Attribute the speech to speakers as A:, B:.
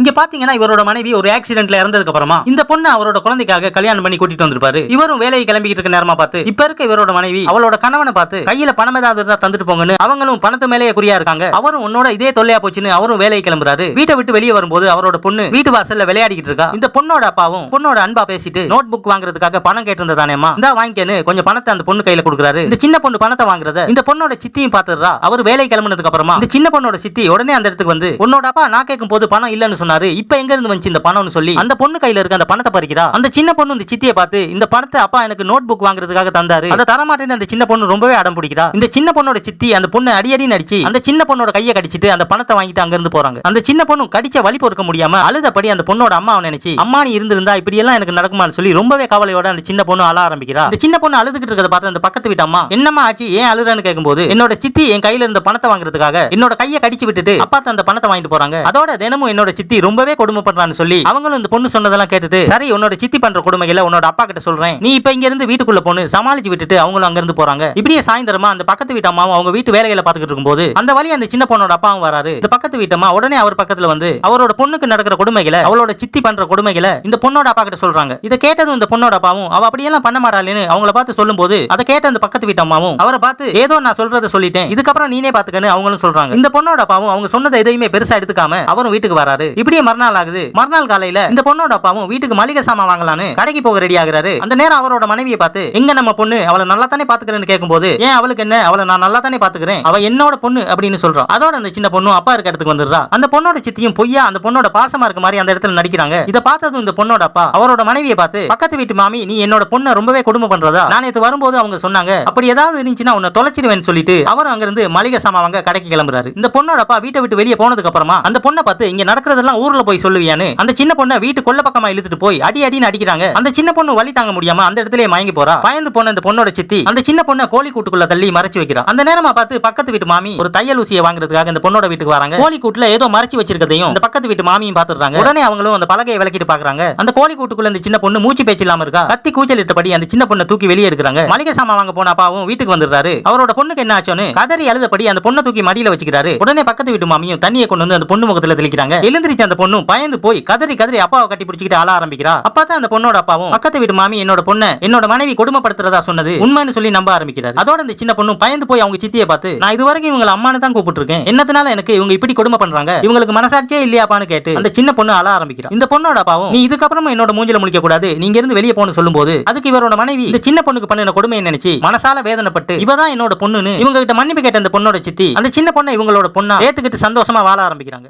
A: இங்க பாத்தீங்கன்னா இவரோட மனைவி ஒரு ஆக்சிடென்ட்ல இறந்ததுக்கு அப்புறமா இந்த பொண்ணு அவரோட குழந்தைக்காக கல்யாணம் பண்ணி கூட்டிட்டு வந்திருப்பாரு. இவரும் வேலையை கிளம்பிட்டு இருக்க நேரமா பார்த்து இப்ப இருக்க இவரோட மனைவி அவளோட கணவனை பார்த்து கையில பணம் ஏதாவது இருந்தா தந்துட்டு போங்கன்னு அவங்களும் பணத்து மேலேயே குறியா இருக்காங்க. அவரும் உன்னோட இதே தொல்லையா போச்சுன்னு அவரும் வேலையை கிளம்புறாரு. வீட்டை விட்டு வெளியே வரும்போது அவரோட பொண்ணு வீட்டு வாசல்ல விளையாடிக்கிட்டு இருக்கா. இந்த பொண்ணோட அப்பாவும் பொண்ணோட அன்பா பேசிட்டு நோட் புக் வாங்குறதுக்காக பணம் கேட்டிருந்ததானேமா இந்த வாங்கிக்கன்னு கொஞ்சம் பணத்தை அந்த பொண்ணு கையில கொடுக்குறாரு. இந்த சின்ன பொண்ணு பணத்தை வாங்குறத இந்த பொண்ணோட சித்தியும் பாத்துறா அவர் வேலை கிளம்புனதுக்கு அப்புறமா இந்த சின்ன பொண்ணோட சித்தி உடனே அந்த இடத்துக்கு வந்து உன்னோட அப்பா நான் கேட்கும் போது பணம் இல்லன்னு சொன்னாரு. இப்ப எங்க இருந்து வந்துச்சு இந்த பணம்னு சொல்லி? அந்த பொண்ணு கையில இருக்க அந்த பணத்தை பறிக்கிறா? அந்த சின்ன பொண்ணு இந்த சித்தியை பார்த்து இந்த பணத்தை அப்பா எனக்கு நோட் புக் வாங்குறதுக்காக தந்தாரு. அதை தரமாட்டேன்னு அந்த சின்ன பொண்ணு ரொம்பவே அடம் பிடிக்கிறா. இந்த சின்ன பொண்ணோட சித்தி அந்த பொண்ணு அடி நடிச்சு அந்த சின்ன பொண்ணோட கையை கடிச்சிட்டு அந்த பணத்தை வாங்கிட்டு அங்க இருந்து போறாங்க. அந்த சின்ன பொண்ணு கடிச்ச வழி பொறுக்க முடியாம அழுதபடி அந்த பொண்ணோட அம்மாவை நினைச்சு அம்மா நீ இருந்திருந்தா இப்படி எல்லாம் எனக்கு நடக்குமான்னு சொல்லி ரொம்பவே கவலையோட அந்த சின்ன பொண்ணு அழ ஆரம்பிக்கிறா. அந்த சின்ன பொண்ணு அழுதுகிட்டு இருக்கிறத பார்த்து அந்த பக்கத்து வீட்டு அம்மா என்னம்மா ஆச்சு? ஏன் அழுறன்னு கேட்கும்போது என்னோட சித்தி என் கையில இருந்த பணத்தை வாங்குறதுக்காக என்னோட கையை கடிச்சு விட்டுட்டு அப்பா அந்த பணத்தை வாங்கிட்டு போறாங்க. அதோட தினமும் என்னோட சித்தி ரொம்பவே கொடுமை பண்றான்னு சொல்லி அவங்களும் இந்த பொண்ணு சொன்னதெல்லாம் கேட்டுட்டு சரி உன்னோட சித்தி பண்ற கொடுமைகளை உன்னோட அப்பா கிட்ட சொல்றேன். நீ இப்ப இங்க இருந்து வீட்டுக்குள்ள பொண்ணு சமாளிச்சு விட்டுட்டு அவங்களும் அங்க இருந்து போறாங்க. இப்படியே சாயந்தரமா அந்த பக்கத்து வீட்டு அம்மாவும் அவங்க வீட்டு வேலைகளை பாத்துக்கிட்டு இருக்கும்போது அந்த வழி அந்த சின்ன பொண்ணோட அப்பாவும் வராரு. இந்த பக்கத்து வீட்டு அம்மா உடனே அவர் பக்கத்துல வந்து அவரோட பொண்ணுக்கு நடக்கிற கொடுமைகளை அவளோட சித்தி பண்ற கொடுமைகளை இந்த பொண்ணோட அப்பா கிட்ட சொல்றாங்க. இதை கேட்டதும் இந்த பொண்ணோட அப்பாவும் அவ அப்படியெல்லாம் பண்ண மாட்டாளேன்னு அவங்கள பார்த்து சொல்லும்போது அதை கேட்ட அந்த பக்கத்து வீட்டு அம்மாவும் அவரை பார்த்து ஏதோ நான் சொல்றதை சொல்லிட்டேன். இதுக்கப்புறம் நீனே பாத்துக்கன்னு அவங்களும் சொல்றாங்க. இந்த பொண்ணோட அப்பாவும் அவங்க சொன்னதை எதையுமே பெருசா எடுத்துக்காம அவரும் வீட்டுக்கு வராரு. இப்படியே மறுநாள் ஆகுது. மறுநாள் காலையில இந்த பொண்ணோட அப்பாவும் வீட்டுக்கு மளிகை சாமான் வாங்கலான்னு கடைக்கு போக ரெடி ஆகுறாரு. அந்த நேரம் அவரோட மனைவியை பார்த்து எங்க நம்ம பொண்ணு? அவளை நல்லா தானே பாத்துக்கிறேன்னு கேட்கும்போது ஏன் அவளுக்கு என்ன? அவளை நான் நல்லா தானே பாத்துக்கிறேன் அவ என்னோட பொண்ணு அப்படின்னு சொல்றான் அதோட அந்த சின்ன பொண்ணும் அப்பா இருக்க இடத்துக்கு வந்துடுறா. அந்த பொண்ணோட சித்தியும் பொய்யா அந்த பொண்ணோட பாசமா இருக்க மாதிரி அந்த இடத்துல நடிக்கிறாங்க. இதை பார்த்ததும் இந்த பொண்ணோட அப்பா அவரோட மனைவியை பார்த்து பக்கத்து வீட்டு மாமி நீ என்னோட பொண்ணை ரொம்பவே குடும்பம் பண்றதா? நான் நேத்து வரும்போது அவங்க சொன்னாங்க அப்படி ஏதாவது இருந்துச்சுன்னா உன்னை தொலைச்சிருவேன்னு சொல்லிட்டு அவரும் அங்கிருந்து மளிகை சாமான் வாங்க கடைக்கு கிளம்புறாரு. இந்த பொண்ணோட அப்பா வீட்டை விட்டு வெளியே போனதுக்கு அப்புறமா அந்த பொண்ணை பார்த்து இங்க நடக்கிறதெல்லாம் ஊர்ல போய் சொல்லுவியான்னு அந்த சின்ன பொண்ணை வீட்டு கொல்ல பக்கமா இழுத்துட்டு போய் அடி அடின்னு அடிக்கிறாங்க. அந்த சின்ன பொண்ணு வழி தாங்க முடியாம அந்த இடத்துல மயங்கி போறா. பயந்து போன அந்த பொண்ணோட சித்தி அந்த சின்ன பொண்ணை கோழி கூட்டுக்குள்ள தள்ளி மறைச்சு வைக்கிறா. அந்த நேரமா பார்த்து பக்கத்து வீட்டு மாமி ஒரு தையல் ஊசியை வாங்குறதுக்காக இந்த பொண்ணோட வீட்டுக்கு வராங்க. கோழி கூட்டுல ஏதோ மறைச்சு வச்சிருக்கதையும் அந்த பக்கத்து வீட்டு மாமியும் பாத்துறாங்க உடனே அவங்களும் அந்த பலகையை விளக்கிட்டு பாக்குறாங்க அந்த கோழி கூட்டுக்குள்ள இந்த சின்ன பொண்ணு மூச்சு பேச்சு இல்லாம இருக்கா? கத்தி கூச்சல் இட்டபடி அந்த சின்ன பொண்ணை தூக்கி வெளியே எடுக்கிறாங்க. மளிகை சாமான் வாங்க போன அப்பாவும் வீட்டுக்கு வந்துடுறாரு. அவரோட பொண்ணுக்கு என்ன ஆச்சோன்னு கதறி எழுதபடி அந்த பொண்ணை தூக்கி மடியில வச்சுக்கிறாரு. உடனே பக்கத்து வீட்டு மாமியும் தண்ணியை கொண்டு வந்து அந்த பொண்ணு முகத்துல தெளிக்கிறாங்க. எழுந்திரிச்ச அந்த பொண்ணும் பயந்து போய் கதறி கதறி அப்பாவை கட்டி பிடிச்சிக்கிட்டு அழ ஆரம்பிக்கிறா. அப்பா தான் அந்த பொண்ணோட அப்பாவும். பக்கத்து வீட்டு மாமி என்னோட பொண்ணு என்னோட மனைவி கொடுமைப்படுத்துறதா சொன்னது உண்மைன்னு சொல்லி நம்ப ஆரம்பிக்கிறாரு. அதோட இந்த சின்ன பொண்ணும் பயந்து போய் அவங்க சித்தியை பார்த்து நான் இது வரைக்கும் இவங்க அம்மானு தான் கூப்பிட்டு இருக்கேன் என்னத்தினால எனக்கு இவங்க இப்படி கொடுமை பண்றாங்க? இவங்களுக்கு மனசாட்சியே இல்லையாப்பான்னு கேட்டு அந்த சின்ன பொண்ணு அழ ஆரம்பிக்கிறா. இந்த பொண்ணோட அப்பாவும் நீ இதுக்கப்புறமா என்னோட மூஞ்சில முழிக்க கூடாது நீங்க இருந்து வெளியே போன சொல்லும் போது அதுக்கு இவரோட மனைவி இந்த சின்ன பொண்ணுக்கு பண்ணின கொடுமையை நினைச்சு மனசால வேதனைப்பட்டு இவ தான் என்னோட பொண்ணுன்னு இவங்க கிட்ட மன்னிப்பு கேட்ட அந்த பொண்ணோட சித்தி அந்த சின்ன பொண்ணை இவங்களோட பொண்ணா ஏத்துக்கிட்டு சந்தோஷமா வாழ ஆரம்பிக்கிறாங்க.